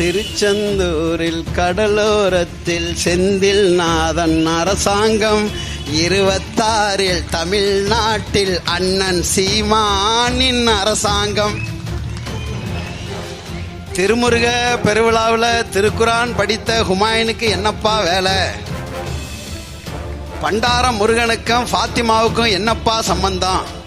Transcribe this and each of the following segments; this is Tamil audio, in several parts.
திருச்செந்தூரில் கடலோரத்தில் செந்தில் நாதன் அரசாங்கம் இருபத்தாறில் தமிழ்நாட்டில் அண்ணன் சீமானின் அரசாங்கம். திருமுருக பெருவிழாவில் திருக்குரான் படித்த ஹுமாயூனுக்கு என்னப்பா வேலை? பண்டாரம் முருகனுக்கும் ஃபாத்திமாவுக்கும் என்னப்பா சம்பந்தம்?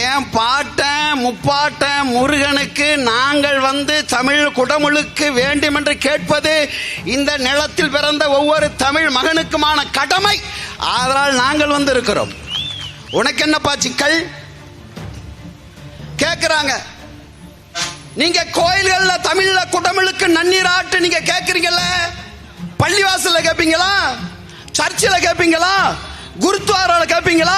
ஏன் பாட்டன் முப்பாட்டன் முருகனுக்கு நாங்கள் வந்து தமிழ் குடமுழுக்கு வேண்டும் என்று கேட்பது இந்த நிலத்தில் பிறந்த ஒவ்வொரு தமிழ் மகனுக்குமான கடமை. அதனால் நாங்கள் வந்து இருக்கிறோம் உனக்கு என்னப்பா சிக்கல் கேட்குறாங்க நீங்க கோயில்கள்ல தமிழ்ல குடமுழுக்கு நன்னீர் ஆட்டு நீங்க கேட்குறீங்கல்ல பள்ளிவாசல்ல கேட்பீங்களா சர்ச்சில் கேட்பீங்களா குருத்வாரால கேட்பீங்களா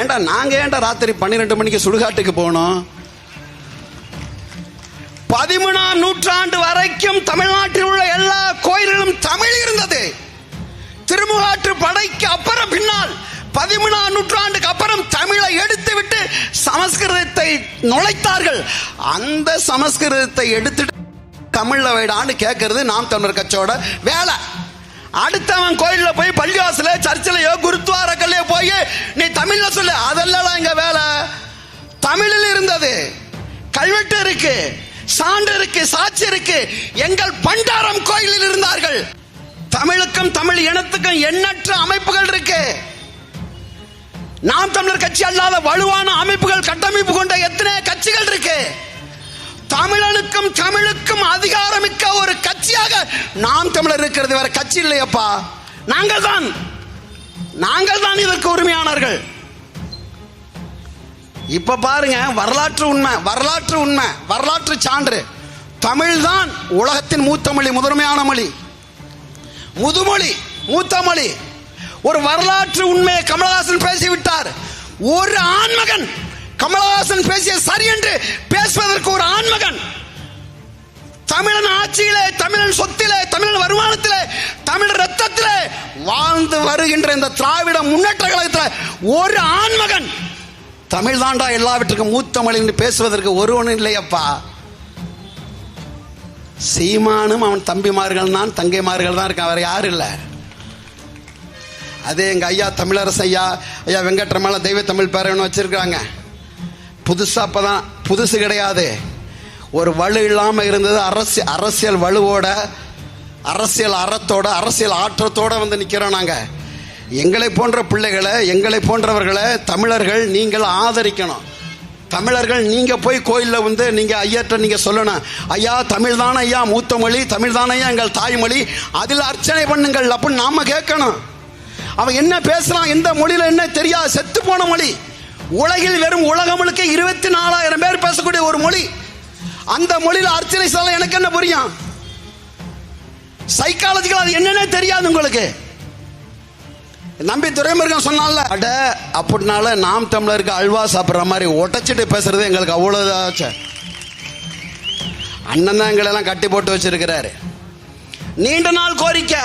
ஏண்டா நாங்க ஏன்டா ராத்திரி பன்னிரெண்டு மணிக்கு சுடுகாட்டுக்கு போனோம்? பதிமூணாம் நூற்றாண்டு வரைக்கும் தமிழ்நாட்டில் உள்ள எல்லா கோயில்களும் தமிழ் இருந்தது. திருமுகாற்று படைக்கு அப்புறம் பின்னால் பதிமூணாம் நூற்றாண்டுக்கு அப்புறம் தமிழை எடுத்துவிட்டு சமஸ்கிருதத்தை நுழைத்தார்கள். அந்த சமஸ்கிருதத்தை எடுத்துட்டு தமிழ்ல வைடான்னு கேட்கறது நாம் தமிழர் கட்சியோட வேலை. அடுத்தவன் கோயில்ல போய் பள்ளிவாசல சர்ச்சிலையோ குருத்வாரக்கல்லையோ போய் நீ தமிழ்ல சொல்லு அதெல்லாம் எங்க வேலை. தமிழில் இருந்தது. கல்வெட்டு இருக்கு சான்று இருக்கு சாட்சி இருக்கு. எங்கள் பண்டாரம் கோயிலில் இருந்தார்கள். தமிழுக்கும் தமிழ் இனத்துக்கும் எண்ணற்ற அமைப்புகள் இருக்கு. நாம் தமிழர் கட்சி அல்லாத வலுவான அமைப்புகள் கட்டமைப்பு கொண்ட எத்தனை கட்சிகள் இருக்கு? தமிழனுக்கும் தமிழுக்கும் அதிகாரமிக்க தமிழர் இருக்கிறது வேற கட்சி இல்லையப்பா. நாங்கள் தான் நாங்கள் தான் இதற்கு உரிமையானவர்கள். இப்ப பாருங்க வரலாற்று உண்மை வரலாற்று உண்மை வரலாற்று சான்று. தமிழ் தான் உலகத்தின் மூத்த மொழி முதன்மையான மொழி. முதுமொழி மூத்த மொழி. ஒரு வரலாற்று உண்மையை கமலஹாசன் பேசிவிட்டார். ஒரு ஆண்மகன் கமலஹாசன் பேசிய சரி என்று பேசுவதற்கு ஆட்சியிலே தமிழன் சொத்திலே தமிழன் வருமானத்திலே தமிழ் ரத்தத்திலே வாழ்ந்து வருகின்ற இந்த திராவிட முன்னேற்ற கழகத்தில் ஒரு ஆண்மகன். தமிழ் தாண்டா எல்லாவற்றுக்கும் மூத்த மொழி என்று பேசுவதற்கு ஒருவனும் இல்லையப்பா. சீமானும் அவன் தம்பிமார்கள் தான் தங்கைமார்கள் தான் இருக்கான் அவர் யாரும் இல்லை. அதே எங்க ஐயா தமிழரசு ஐயா ஐயா வெங்கட்ரமல தெய்வ தமிழ் பேரவன் வச்சிருக்காங்க புதுசா அப்பதான் புதுசு கிடையாது. ஒரு வலு இல்லாம இருந்தது. அரசியல் அரசியல் வலுவோட அரசியல் அறத்தோட அரசியல் ஆற்றத்தோட வந்து நிக்கிறோம் நாங்க. எங்களை போன்ற பிள்ளைகளை எங்களை போன்றவர்களை தமிழர்கள் நீங்கள் ஆதரிக்கணும். தமிழர்கள் நீங்க போய் கோயிலில் வந்து நீங்க ஐயாட்ட நீங்க சொல்லணும். ஐயா தமிழ் தானே ஐயா மூத்த மொழி தமிழ் தானே ஐயா எங்கள் தாய்மொழி அதில் அர்ச்சனை பண்ணுங்கள் அப்படின்னு நாம கேட்கணும். அவன் என்ன பேசுகிறான் எந்த மொழியில என்ன தெரியாது செத்து போன மொழி. உலகில் வெறும் உலகம் முழுக்க இருபத்தி நாலாயிரம் பேர் பேசக்கூடிய ஒரு மொழி. அந்த மொழியில அர்ச்சனை சொல்ல எனக்கு என்ன புரியும்? சைக்காலஜிக்கல் அது என்னன்னே தெரியாது உங்களுக்கு. நம்பி துரைமுருகன் சொன்னால அட அப்படினால நாம் தமிழருக்கு அல்வா சாப்பிட்ற மாதிரி உடைச்சிட்டு பேசுறது எங்களுக்கு அவ்வளோதாச்சு அண்ணன் தான் எங்களை எல்லாம் கட்டி போட்டு வச்சிருக்கிறாரு. நீண்ட நாள் கோரிக்கை.